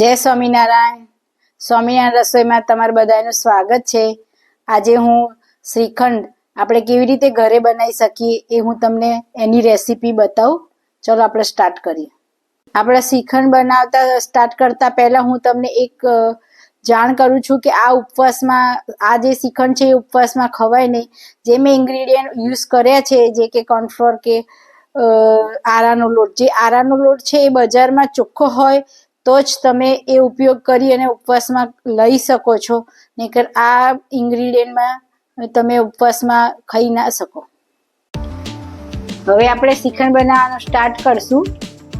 જય સ્વામિનારાયણ. સ્વામિનારાયણ રસોઈમાં તમારું બધાનું સ્વાગત છે. આજે હું શ્રીખંડ આપણે કેવી રીતે ઘરે બનાવી શકીએ એ હું તમને એની રેસીપી બતાવું. ચલો આપણે સ્ટાર્ટ કરીએ. આપણે શ્રીખંડ બનાવતા સ્ટાર્ટ કરતા પહેલા હું તમને એક જાણ કરું છું કે આ ઉપવાસમાં, આ જે શ્રીખંડ છે એ ઉપવાસમાં ખવાય નહીં. જે મેં ઇન્ગ્રીડિયન્ટ યુઝ કર્યા છે, જે કે કોર્નફ્લોર કે આરાનો લોટ. જે આરાનો લોટ છે એ બજારમાં ચોખ્ખો હોય તો જ તમે એ ઉપયોગ કરી અને ઉપવાસમાં લઈ શકો છો. નહીંતર આ ઇન્ગ્રીડિયન્ટમાં તમે ઉપવાસમાં ખાઈ ના શકો. હવે આપણે શ્રીખંડ બનાવવાનું સ્ટાર્ટ કરશું.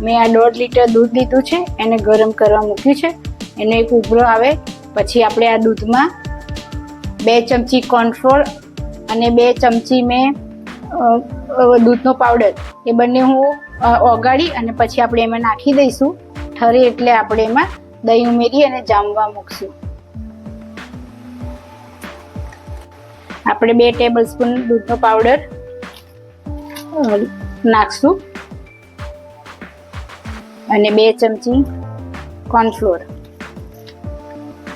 મેં આ દોઢ લીટર દૂધ લીધું છે, એને ગરમ કરવા મૂક્યું છે. એનો એક ઉભરો આવે, પછી આપણે આ દૂધમાં બે ચમચી કોર્નફ્લોર અને બે ચમચી મેં દૂધનો પાવડર એ બંને હું ઓગાળી અને પછી આપણે એમાં નાખી દઈશું. ઠરે એટલે આપણે એમાં દહીં ઉમેરી અને જામવા મૂકશું. આપણે બે ટેબલ સ્પૂન દૂધનો પાવડર નાખશું. અને બે ચમચી કોર્નફ્લોર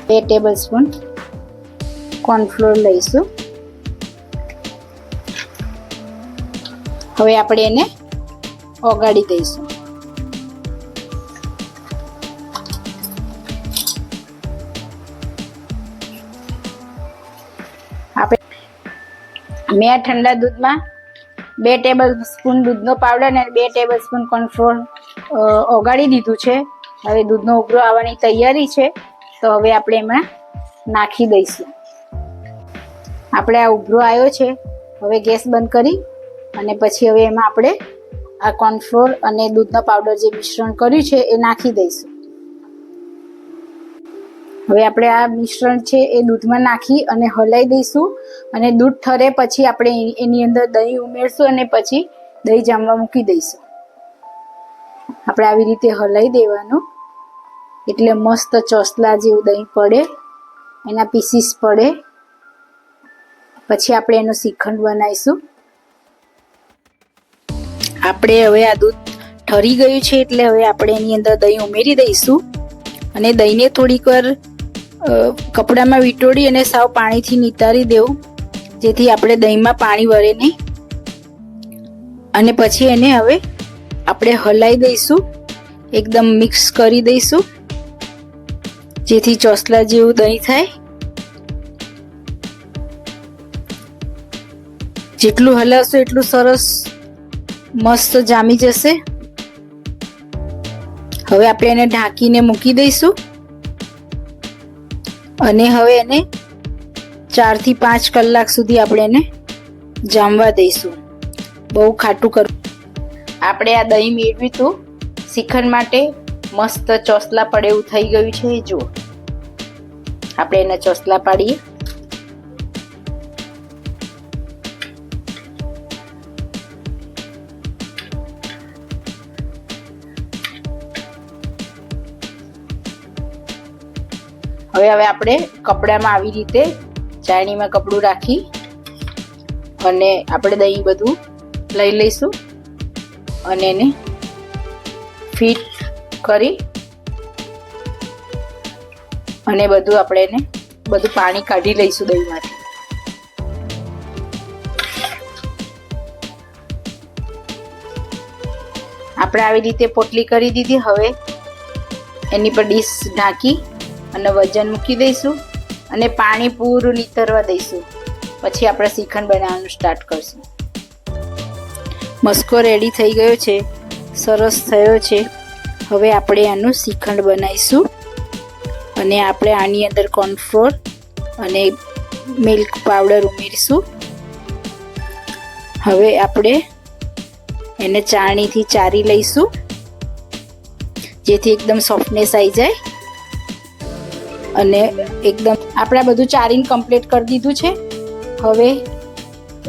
બે ટેબલ સ્પૂન કોર્નફ્લોર લઈશું. હવે આપણે એને ઓગાળી દઈશું. આપણે મેં ઠંડા દૂધમાં બે ટેબલ સ્પૂન દૂધનો પાવડર અને બે ટેબલ સ્પૂન કોર્નફ્લોર ઓગાળી દીધું છે. હવે દૂધનો ઉભરો આવવાની તૈયારી છે. તો હવે આપણે એમાં નાખી દઈશું. આપણે આ ઉભરો આવ્યો છે. હવે ગેસ બંધ કરી અને પછી હવે એમાં આપણે આ કોર્નફ્લોર અને દૂધનો પાવડર જે મિશ્રણ કર્યું છે એ નાખી દઈશું. હવે આપણે આ મિશ્રણ છે એ દૂધમાં નાખી અને હલાઈ દઈશું. અને દૂધ ઠરે પછી આપણે એની અંદર દહીં ઉમેરશું અને પછી દહીં જામવા મૂકી દઈશું. આપણે આવી રીતે હલાઈ દેવાનું. એટલે મસ્ત ચોસલા જેવું દહીં પડે, એના પીસીસ પડે. પછી આપણે એનો શ્રીખંડ બનાવીશું. આપણે હવે આ દૂધ ઠરી ગયું છે એટલે હવે આપણે એની અંદર દહીં ઉમેરી દઈશું. અને દહીંને થોડીક વાર કપડામાં વીંટોળી અને સાવ પાણીથી નિતારી દેવું, જેથી આપણે દહીંમાં પાણી વળે નહીં. અને પછી એને હવે આપણે હલાઈ દઈશું, એકદમ મિક્સ કરી દઈશું, જેથી ચોસલા જેવું દહીં થાય. જેટલું હલાવશો એટલું સરસ મસ્ત જામી જશે. હવે આપણે એને ઢાંકીને મૂકી દઈશું. અને હવે એને ચારથી પાંચ કલાક સુધી આપણે એને જામવા દઈશું. બહુ ખાટું કરવું આપણે આ દહીં મેળવ્યું હતું શ્રીખંડ માટે મસ્ત ચોસલા પડે એવું થઈ ગયું છે જો આપણે એના ચોસલા પાડીએ. હવે હવે આપણે કપડામાં આવી રીતે ચાણીમાં કપડું રાખી અને આપણે દહીં બધું લઈ લઈશું અને એને ફિટ કરી અને બધું આપણે એને બધું પાણી કાઢી લઈશું દહીંમાંથી. આપણે આવી રીતે પોટલી કરી દીધી. હવે એની પર ડીશ ઢાંકી અને વજન મૂકી દઈશું અને પાણી પૂરું નીતરવા દઈશું. પછી આપણે શ્રીખંડ બનાવવાનું સ્ટાર્ટ કરશું. મસ્કો રેડી થઈ ગયો છે. સરસ થયો છે. હવે આપણે આનું શ્રીખંડ બનાવીશું. અને આપણે આની અંદર કોર્નફ્લોર અને મિલ્ક પાવડર ઉમેરીશું. હવે આપણે એને ચાળણીથી ચારી લઈશું. જેથી એકદમ સોફ્ટનેસ આવી જાય. અને એકદમ આપણે બધું ચારિંગ કમ્પ્લીટ કરી દીધું છે. હવે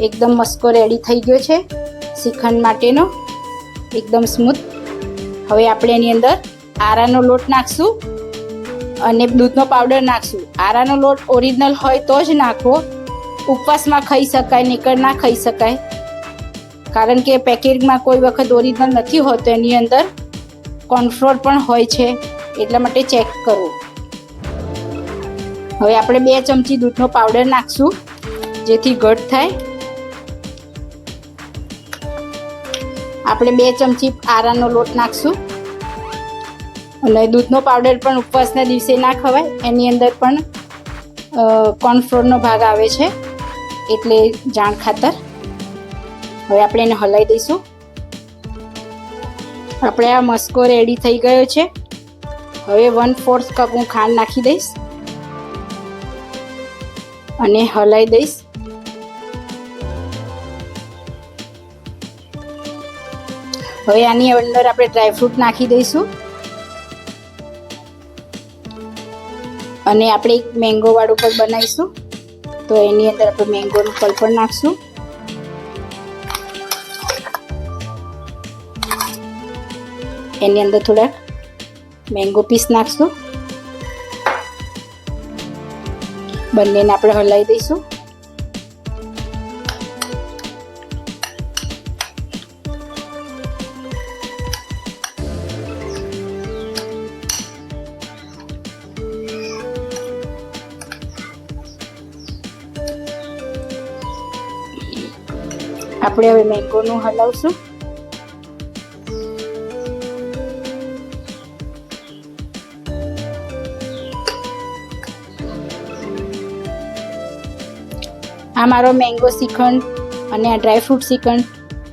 એકદમ મસ્કો રેડી થઈ ગયો છે શ્રીખંડ માટેનો. એકદમ સ્મૂથ હવે આપણે એની અંદર આરાનો લોટ નાખશું અને દૂધનો પાવડર નાખશું. આરાનો લોટ ઓરિજિનલ હોય તો જ નાખવો ઉપવાસમાં ખાઈ શકાય, નીકળ ના ખાઈ શકાય. કારણ કે પેકેટમાં કોઈ વખત ઓરિજિનલ નથી હોતો, એની અંદર કોર્નફ્લોર પણ હોય છે. એટલા માટે ચેક કરવું હવે આપણે બે ચમચી દૂધનો પાવડર નાખશું, જેથી ઘટ થાય. આપણે બે ચમચી આરાનો લોટ નાખશું. અને દૂધનો પાવડર પણ ઉપવાસના દિવસે ના ખવાય, એની અંદર પણ કોર્નફ્લોરનો ભાગ આવે છે, એટલે જાણ ખાતર. હવે આપણે એને હલાવી દઈશું. આપણે આ મસ્કો રેડી થઈ ગયો છે. હવે વન ફોર્થ કપ હું ખાંડ નાખી દઈશ. અને હલાવી દઈશ. હવે આની અંદર આપણે ડ્રાયફ્રૂટ નાખી દઈશું. અને આપણે એક મેંગો વાળું પણ બનાવીશું. તો એની અંદર આપણે મેંગોનું ફળ પણ નાખશું. એની અંદર થોડાક મેંગો પીસ નાખશું. બંનેને આપણે હલાવી દઈશું. આપણે હવે મેંગોનું હલાવશું. આ મારો મેંગો શ્રીખંડ અને આ ડ્રાયફ્રૂટ શ્રીખંડ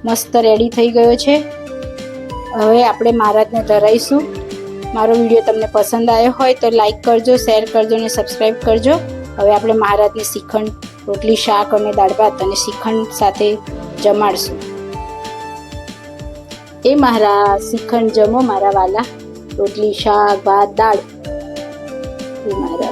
મસ્ત રેડી થઈ ગયો છે. હવે આપણે મહારાજને ધરાઈશું. મારો વીડિયો તમને પસંદ આવ્યો હોય તો લાઈક કરજો શેર કરજો અને સબસ્ક્રાઈબ કરજો. હવે આપણે મહારાજને શ્રીખંડ રોટલી, શાક અને દાળ ભાત અને શ્રીખંડ સાથે જમાડશું. એ મારા શ્રીખંડ જમો મારા વાલા. રોટલી, શાક, ભાત, દાળ. એ મહારાજ.